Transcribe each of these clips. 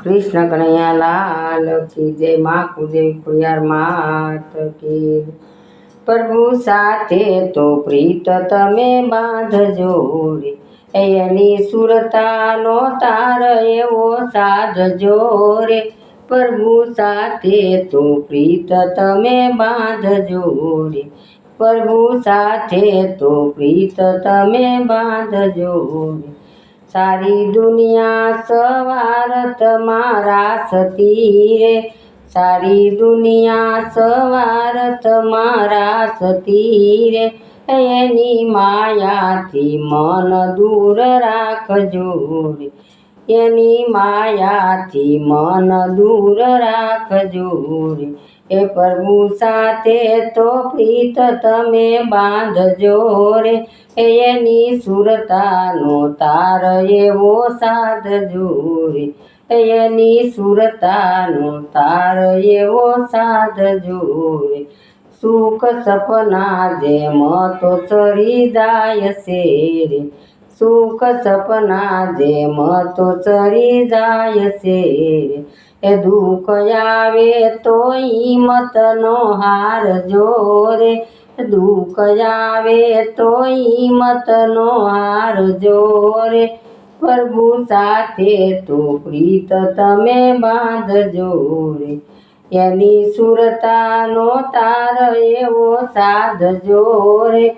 કૃષ્ણ કનૈયા લાલ કી જય, મા કુદેવી ખોડિયાર માત કી પ્રભુ સાથે તો પ્રીત તમે બાંધજો રે. એની સુરતાનો તાર એવો સાધજો રે. પ્રભુ સાથે તો પ્રીત તમે બાંધજો રે. પ્રભુ સાથે તો પ્રીત તમે બાંધજો રે. સારી દુનિયા સવાર તમારા સતી રે. સારી દુનિયા સવાર તમારા સતી રે. એની માયાથી મન દૂર રાખજો રે. એની માયાથી મન દૂર રાખજો રે. એ પ્રભુ સાથે તો પ્રીત તમે બાંધજો રે. એની સુરતાનો તાર એવો સાધજો રે એની સુરતાનો તાર એવો સાધજો રે સુખ સપના જેમ તો ચરી જાય છે રે સુખ સપના જેમ તો ચરી જાય છે રે એ દુઃખ આવે તો હિંમતનો હાર જોરે. દુઃખ આવે તો હિંમતનો હાર જોરે. પ્રભુ સાથે તો પ્રીત તમે બાંધજો રે. એની સુરતાનો તાર એવો સાધજો રે.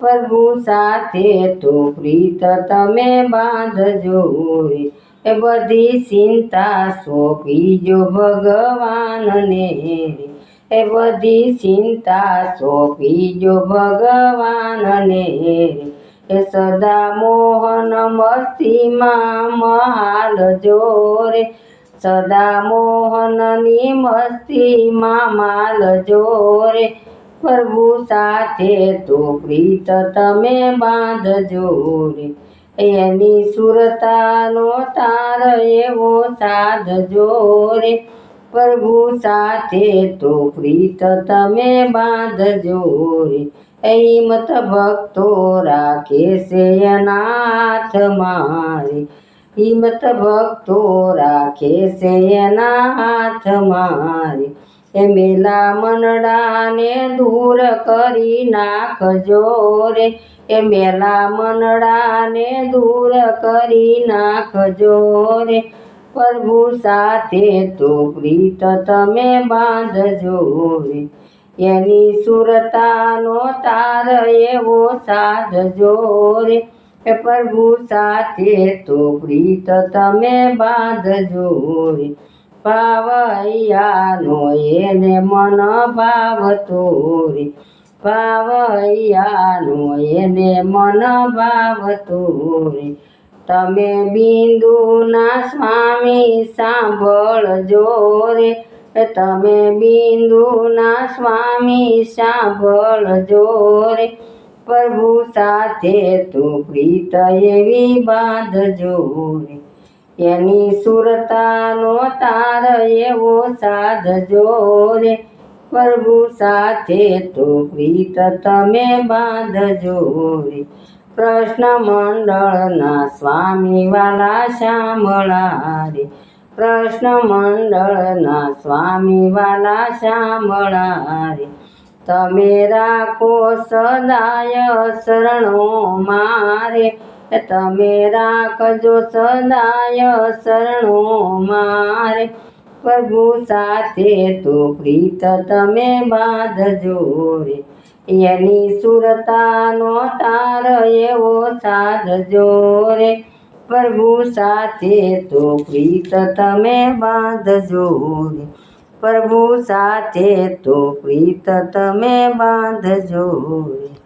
પ્રભુ સાથે તો પ્રીત તમે બાંધજો રે. એ બધી ચિંતા સોંપીજો ભગવાનને રે. એ બધી ચિંતા સોંપીજો ભગવાનને રે. એ સદા મોહન મસ્તીમાં મહાલ જોરે સદા મોહનની મસ્તીમાં માલ જોરે પ્રભુ સાથે તો પ્રીત તમે બાંધજો રે. એની સુરતાનો તાર એવો સાધ રે પ્રભુ સાથે તો પ્રીત તમે બાંધજો રે હિંમત ભક્તો રાખે છે અનાથ મારે. હિંમત ભક્તો રાખે છે એના હાથ મારે. મેલા મનડાને દૂર કરી નાખજો રે. એ મેલા મનડાને દૂર કરી નાખજો રે. પ્રભુ સાથે તો પ્રીત તમે બાંધજો રે. એની સુરતાનો તાર એવો સાધજો રે. એ પ્રભુ સાથે તો પ્રીત તમે બાંધજો રે. પાવૈયાનો એને મન ભાવતો રે. પાવૈયાનો એને મન ભાવતો રે. તમે બિંદુના સ્વામી સાંભળજો રે. તમે બિંદુના સ્વામી સાંભળજો રે. પ્રભુ સાથે તું પ્રીત એવી બાંધજો રે. એની સુરતાનો તાર એવો સાધજો રે. પ્રભુ સાથે તો પ્રીત તમે બાંધજો રે. કૃષ્ણ મંડળના સ્વામી વાલા શ્યામળા રે. કૃષ્ણ મંડળના સ્વામી વાલા શ્યામળા રે. તમે રાખો સદાય શરણો મારે. તમે રાખજો સદાય શરણો મારે. પ્રભુ સાથે તો પ્રીત તમે બાંધજો રે. એની સુરતાનો તાર એવો સાધજો રે. પ્રભુ સાથે તો પ્રીત તમે બાંધજો રે. પ્રભુ સાથે તો પ્રીત તમે બાંધજો રે.